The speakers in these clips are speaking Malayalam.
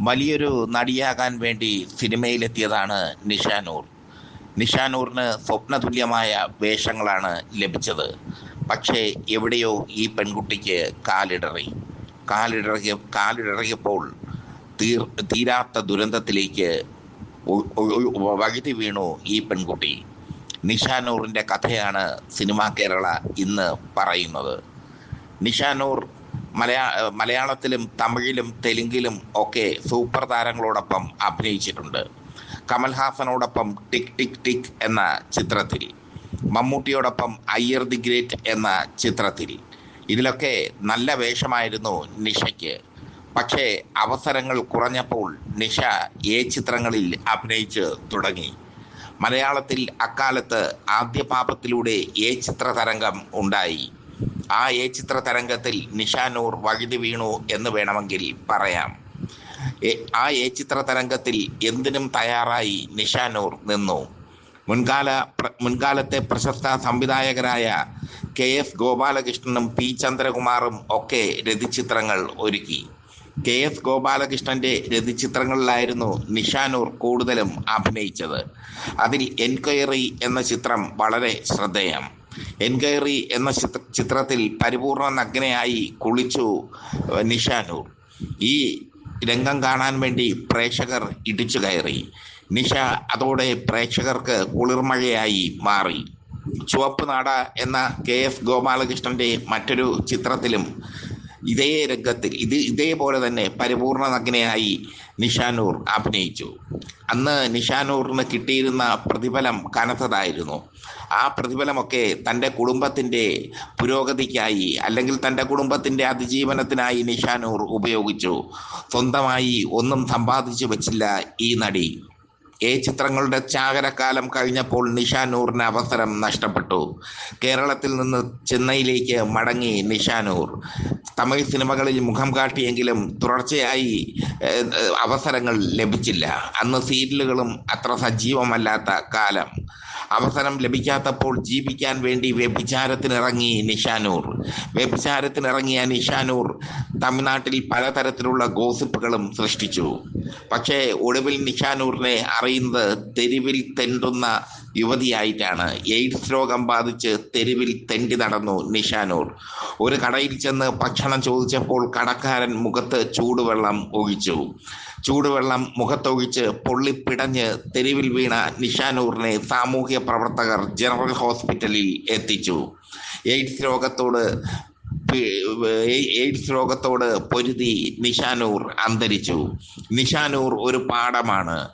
വലിയൊരു നടിയാകാൻ വേണ്ടി സിനിമയിലെത്തിയതാണ് നിഷാനൂർ. നിഷാനൂറിന് സ്വപ്നതുല്യമായ വേഷങ്ങളാണ് ലഭിച്ചത്. പക്ഷേ എവിടെയോ ഈ പെൺകുട്ടിക്ക് കാലിടറി. കാലിടറിയ കാലിടറിയപ്പോൾ തീർ തീരാത്ത ദുരന്തത്തിലേക്ക് വഴുതി വീണു ഈ പെൺകുട്ടി. നിഷാനൂറിന്റെ കഥയാണ് സിനിമ കേരള ഇന്ന് പറയുന്നത്. നിഷാനൂർ മലയാ മലയാളത്തിലും തമിഴിലും തെലുങ്കിലും ഒക്കെ സൂപ്പർ താരങ്ങളോടൊപ്പം അഭിനയിച്ചിട്ടുണ്ട്. കമൽഹാസനോടൊപ്പം ടിക് ടിക് ടിക് എന്ന ചിത്രത്തിൽ മമ്മൂട്ടിയോടൊപ്പം അയ്യർ ദി ഗ്രേറ്റ് എന്ന ചിത്രത്തിൽ ഇതിലൊക്കെ നല്ല വേഷമായിരുന്നു നിഷയ്ക്ക്. പക്ഷേ അവസരങ്ങൾ കുറഞ്ഞപ്പോൾ നിഷ ഏ ചിത്രങ്ങളിൽ അഭിനയിച്ച് തുടങ്ങി. മലയാളത്തിൽ അക്കാലത്ത് ആദ്യ പാപത്തിലൂടെ ഏ ചിത്രതരംഗം ഉണ്ടായി. ആ ഏ ചിത്ര തരംഗത്തിൽ നിഷാനൂർ വഴുതി വീണു എന്ന് വേണമെങ്കിൽ പറയാം. ആ ഏ ചിത്ര തരംഗത്തിൽ എന്തിനും തയ്യാറായി നിഷാനൂർ നിന്നു. മുൻകാല മുൻകാലത്തെ പ്രശസ്ത സംവിധായകരായ കെ എസ് ഗോപാലകൃഷ്ണനും പി ചന്ദ്രകുമാറും ഒക്കെ രതിചിത്രങ്ങൾ ഒരുക്കി. കെ എസ് ഗോപാലകൃഷ്ണന്റെ രതിചിത്രങ്ങളിലായിരുന്നു നിഷാനൂർ കൂടുതലും അഭിനയിച്ചത്. അതിൽ എൻക്വയറി എന്ന ചിത്രം വളരെ ശ്രദ്ധേയം. എൻക്വയറി എന്ന ചിത്ര ചിത്രത്തിൽ പരിപൂർണ നഗ്നയായി കുളിച്ചു നിഷാനൂർ. ഈ രംഗം കാണാൻ വേണ്ടി പ്രേക്ഷകർ ഇടിച്ചു കയറി. നിഷ അതോടെ പ്രേക്ഷകർക്ക് കുളിർമഴയായി മാറി. ചുവപ്പ് നാട എന്ന കെ. എസ് ഗോപാലകൃഷ്ണന്റെ മറ്റൊരു ചിത്രത്തിലും ഇതേ രംഗത്തിൽ ഇത് ഇതേപോലെ തന്നെ പരിപൂർണ നഗ്നയായി നിഷാനൂർ അഭിനയിച്ചു. അന്ന് നിഷാനൂറിന് കിട്ടിയിരുന്ന പ്രതിഫലം കനത്തതായിരുന്നു. ആ പ്രതിഫലമൊക്കെ തന്റെ കുടുംബത്തിന്റെ പുരോഗതിക്കായി അല്ലെങ്കിൽ തന്റെ കുടുംബത്തിന്റെ അതിജീവനത്തിനായി നിഷാനൂർ ഉപയോഗിച്ചു. സ്വന്തമായി ഒന്നും സമ്പാദിച്ചു വച്ചില്ല ഈ നടി. ഏ ചിത്രങ്ങളുടെ ചാകരക്കാലം കഴിഞ്ഞപ്പോൾ നിഷാനൂറിന് അവസരം നഷ്ടപ്പെട്ടു. കേരളത്തിൽ നിന്ന് ചെന്നൈയിലേക്ക് മടങ്ങി നിഷാനൂർ. തമിഴ് സിനിമകളിൽ മുഖം കാട്ടിയെങ്കിലും തുടർച്ചയായി അവസരങ്ങൾ ലഭിച്ചില്ല. അന്ന് സീരിയലുകളും അത്ര സജീവമല്ലാത്ത കാലം. അവസരം ലഭിക്കാത്തപ്പോൾ ജീവിക്കാൻ വേണ്ടി വ്യഭിചാരത്തിനിറങ്ങി നിഷാനൂർ. വ്യഭിചാരത്തിനിറങ്ങിയ നിഷാനൂർ തമിഴ്നാട്ടിൽ പലതരത്തിലുള്ള ഗോസിപ്പുകളും സൃഷ്ടിച്ചു. പക്ഷേ ഒടുവിൽ നിഷാനൂറിനെ അറിയുന്നത് തെരുവിൽ തെണ്ടുന്ന യുവതിയായിട്ടാണ്. എയ്ഡ്സ് രോഗം ബാധിച്ച് തെരുവിൽ തെണ്ടി നടന്നു നിഷാനൂർ. ഒരു കടയിൽ ചെന്ന് ഭക്ഷണം ചോദിച്ചപ്പോൾ കടക്കാരൻ മുഖത്ത് ചൂടുവെള്ളം ഒഴിച്ചു. ചൂടുവെള്ളം മുഖത്തൊഴിച്ച് പൊള്ളിപ്പിടഞ്ഞ് തെരുവിൽ വീണ നിഷാനൂറിനെ സാമൂഹ്യ പ്രവർത്തകർ ജനറൽ ഹോസ്പിറ്റലിൽ എത്തിച്ചു. എയ്ഡ്സ് രോഗത്തോട് എയ്ഡ്സ് രോഗത്തോട് പൊരുതി നിഷാനൂർ അന്തരിച്ചു. നിഷാനൂർ ഒരു പാഠമാണ്.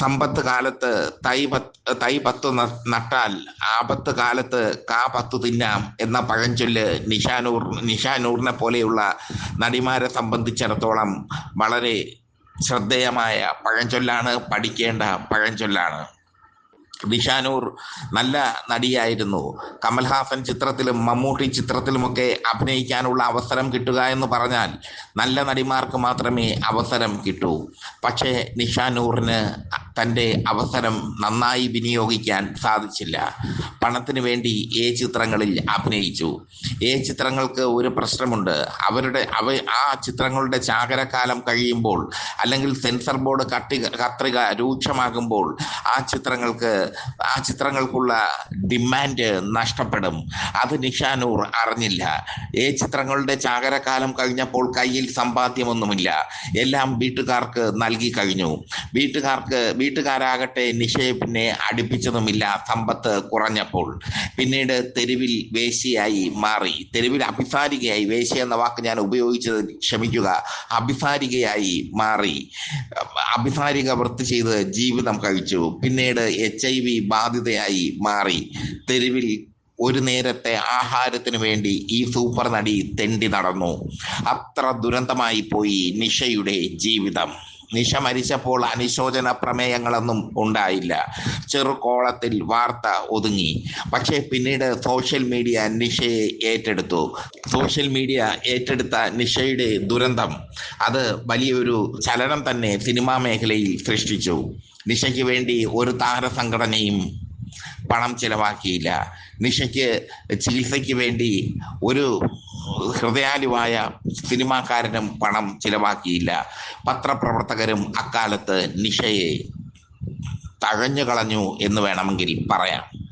സമ്പത്ത് കാലത്ത് തൈ പത്ത് തൈ പത്ത് നട്ടാൽ ആപത്ത് കാലത്ത് കാ പത്ത് തിന്നാം എന്ന പഴഞ്ചൊല്ല് നിഷാനൂർ നിഷാനൂറിനെ പോലെയുള്ള നടിമാരെ സംബന്ധിച്ചിടത്തോളം വളരെ ശ്രദ്ധേയമായ പഴഞ്ചൊല്ലാണ് പഠിക്കേണ്ട പഴഞ്ചൊല്ലാണ്. നിഷാനൂർ നല്ല നടിയായിരുന്നു. കമൽഹാസൻ ചിത്രത്തിലും മമ്മൂട്ടി ചിത്രത്തിലുമൊക്കെ അഭിനയിക്കാനുള്ള അവസരം കിട്ടുക എന്ന് പറഞ്ഞാൽ നല്ല നടിമാർക്ക് മാത്രമേ അവസരം കിട്ടൂ. പക്ഷേ നിഷാനൂറിന് തന്റെ അവസരം നന്നായി വിനിയോഗിക്കാൻ സാധിച്ചില്ല. പണത്തിന് വേണ്ടി ഏ ചിത്രങ്ങളിൽ അഭിനയിച്ചു. ഏ ചിത്രങ്ങൾക്ക് ഒരു പ്രശ്നമുണ്ട്. അവരുടെ അവ ആ ചിത്രങ്ങളുടെ ചാകരക്കാലം കഴിയുമ്പോൾ അല്ലെങ്കിൽ സെൻസർ ബോർഡ് കട്ടി കത്രിക രൂക്ഷമാകുമ്പോൾ ആ ചിത്രങ്ങൾക്ക് ആ ചിത്രങ്ങൾക്കുള്ള ഡിമാൻഡ് നഷ്ടപ്പെടും. അത് നിഷാനൂർ അറിഞ്ഞില്ല. ഏ ചിത്രങ്ങളുടെ ചാകരക്കാലം കഴിഞ്ഞപ്പോൾ കയ്യിൽ സമ്പാദ്യമൊന്നുമില്ല. എല്ലാം വീട്ടുകാർക്ക് നൽകി കഴിഞ്ഞു. വീട്ടുകാർക്ക് വീട്ടുകാരാകട്ടെ നിഷയെ പിന്നെ അടുപ്പിച്ചതുമില്ല. സമ്പത്ത് കുറഞ്ഞപ്പോൾ പിന്നീട് തെരുവിൽ വേശിയായി മാറി. തെരുവിൽ അഭിസാരികയായി. വേശി എന്ന വാക്ക് ഞാൻ ഉപയോഗിച്ചത് ക്ഷമിക്കുക. അഭിസാരികയായി മാറി. അഭിസാരിക വൃത്തി ചെയ്ത് ജീവിതം കഴിച്ചു. പിന്നീട് എച്ച് ഐ വി ബാധിതയായി മാറി. തെരുവിൽ ഒരു നേരത്തെ ആഹാരത്തിന് വേണ്ടി ഈ സൂപ്പർ നടി തെണ്ടി നടന്നു. അത്ര ദുരന്തമായി പോയി നിഷയുടെ ജീവിതം. നിഷ മരിച്ചപ്പോൾ അനുശോചന പ്രമേയങ്ങളൊന്നും ഉണ്ടായില്ല. ചെറുകോളത്തിൽ വാർത്ത ഒതുങ്ങി. പക്ഷേ പിന്നീട് സോഷ്യൽ മീഡിയ നിഷയെ ഏറ്റെടുത്തു. സോഷ്യൽ മീഡിയ ഏറ്റെടുത്ത നിഷയുടെ ദുരന്തം അത് വലിയൊരു ചലനം തന്നെ സിനിമാ മേഖലയിൽ സൃഷ്ടിച്ചു. നിഷയ്ക്ക് വേണ്ടി ഒരു താരസംഘടനയും പണം ചിലവാക്കിയില്ല. നിഷയ്ക്ക് ചികിത്സയ്ക്ക് വേണ്ടി ഒരു ഹൃദയാലുവായ സിനിമാക്കാരനും പണം ചിലവാക്കിയില്ല. പത്രപ്രവർത്തകരും അക്കാലത്ത് നിഷയെ തഴഞ്ഞു കളഞ്ഞു എന്ന് വേണമെങ്കിൽ പറയാം.